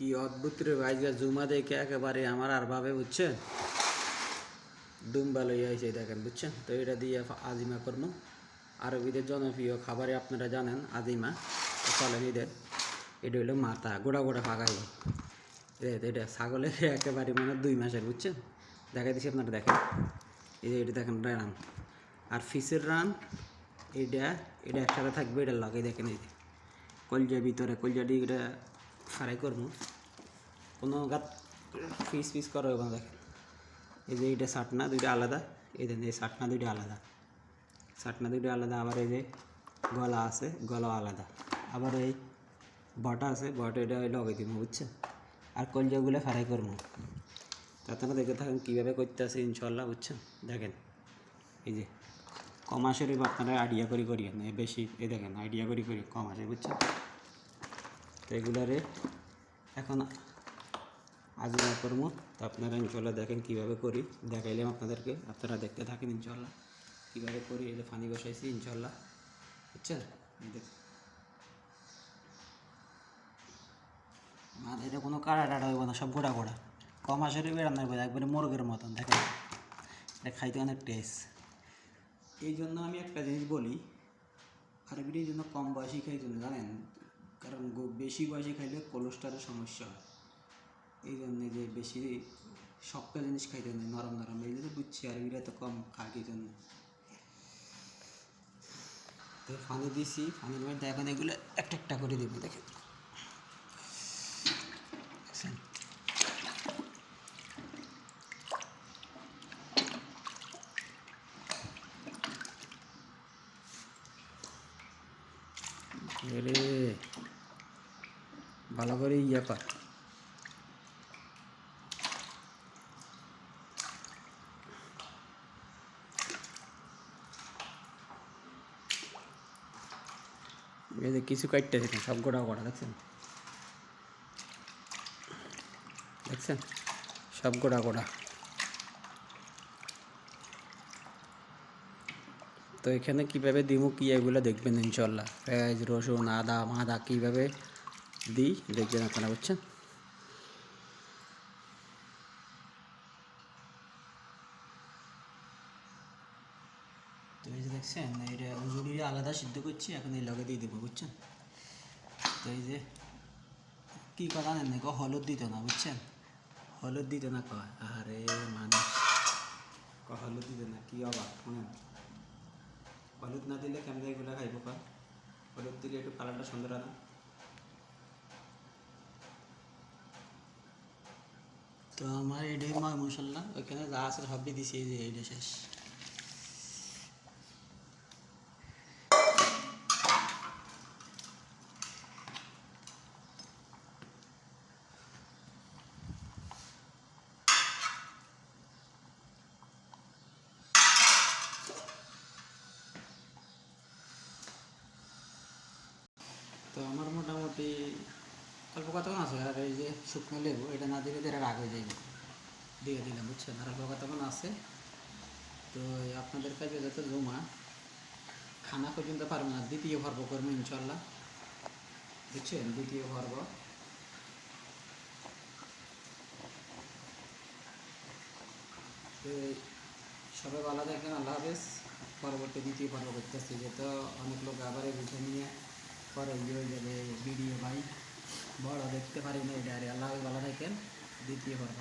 কি অদ্ভুত রে ভাই জুমা দেখে একেবারে আমার আর ভাবে বুঝছেন দুম্বা লইয়া আইছে দেখেন বুঝছেন তো এটা দিয়ে আজিমা করব আরবিদের জনপ্রিয় খাবারে আপনারা জানেন, আজিমা। চলেন ঈদের। এটা হলো মাথা, গোড়া গোড়া ফাঁকাইব এটা ছাগলের একেবারে মানে দুই মাসের বুঝছেন দেখাই দিচ্ছি আপনারা, দেখেন। এই যে এটা দেখেন রান। আর ফিসের রান, এটা এটা একসাথে থাকবে, এটা লাগে দেখেন এই কলজা ভিতরে কলজাটি এটা ফ্রাই করব। কোনো গাত পিস পিস করা হবে দেখেন। এই যে এইটা সাটনা দুইটা আলাদা, এই দেন এই সাটনা দুইটা আলাদা। সাটনা দুইটা আলাদা, আবার এই যে গলা আছে গলা আলাদা। আবার এই বটা আছে, বটা এটা লগে দিব বুঝছে? আর কলজাগুলো ফ্রাই করব। তাতে না দেখে থাকেন কীভাবে করতে আছে ইনশাল্লাহ বুঝছেন? দেখেন, এই যে কমাসের আপনারা আইডিয়া করি করি বেশি এই দেখেন আইডিয়া করি করি কমাসে বুঝছেন? তো এগুলারে এখন আজিমা করব। তো আপনারা ইনশাল্লাহ দেখেন কীভাবে করি। দেখাইলাম আপনাদেরকে। আপনারা দেখতে থাকেন ইনশাল্লাহ কীভাবে করি। এটা ফানি বসাইছি ইনশাল্লাহ বুঝছেন? আর এটা কোনো কাড়া টাড়া হইব না, সব গোড়া গোড়া। কম আসের বেড়ানোর বোঝা একবারে মুরগের মতন, দেখেন। এটা খাইতে অনেক টেস্ট এই জন্য আমি একটা জিনিস বলি আরবির জন্য কম বয়সী খাই জন্য, জানেন? কারণ বেশি বয়সী খাইলে কোলেস্ট্রলের সমস্যা হয়। এই জন্যে যে বেশি শক্ত জিনিস খাইতে নেই নরম নরম। এই জন্য বুঝছি আরবিরা তো কম খায় এই জন্য। তো দিছি ফানির মধ্যে এখন এগুলো একটা একটা করে দিব, দেখেন? ভালো করে ইয়া এই কিছু কাটতে দেখেন সব গোটা গোটা দেখছেন? দেখছেন? সব গোটা গোটা তো এখানে কীভাবে দিমু, কি এগুলো দেখবেন ইনশাল্লাহ? পেঁয়াজ, রসুন, আদা, মাদা, কীভাবে দিই দেখবেন আপনারা বুঝছেন দেখছেন এটা উজুড়িটা আলাদা সিদ্ধ করছি, এখন এই লগে দিয়ে দেবো, বুঝছেন? তো এই যে, কী কথা নেন গো হলুদ দিত না, বুঝছেন? হলুদ দিত না কয়? আরে মানুষ। ক হলুদ দিত না, কী অবাক, শুনেন? হলুদ না দিলে কেমন এগুলো খাইব, কয়? হলুদ দিলে একটু কালারটা সুন্দর না? তো আমার এটাই ময় মশলা ওইখানে যা আছে দিছি, এই যে এইটা শেষ। তো আমার মোটামুটি অল্প কতক্ষণ আছে? আর এই যে শুকনো লেবু, এটা না দিলে রাগ হয়ে যাবে দিয়ে দিলাম, বুঝছেন? আর অল্প কতক্ষণ আছে? তো আপনাদের কাছে যত জমা, খানা পর্যন্ত পারব না। দ্বিতীয় পর্ব করব ইনশাল্লাহ বুঝছেন? দ্বিতীয় পর্ব। সবাই ভালো থাকবেন, আল্লাহ হাফেজ। পরবর্তী দ্বিতীয় পর্ব করতেছি, যেহেতু অনেক লোক আবার এই বিষয় নিয়ে পরে ইয়ে হয়ে যাবে ভিডিও ভাই বড় দেখতে পারি না এটা আল্লাহ ভালো থাকেন দ্বিতীয় পর্ব।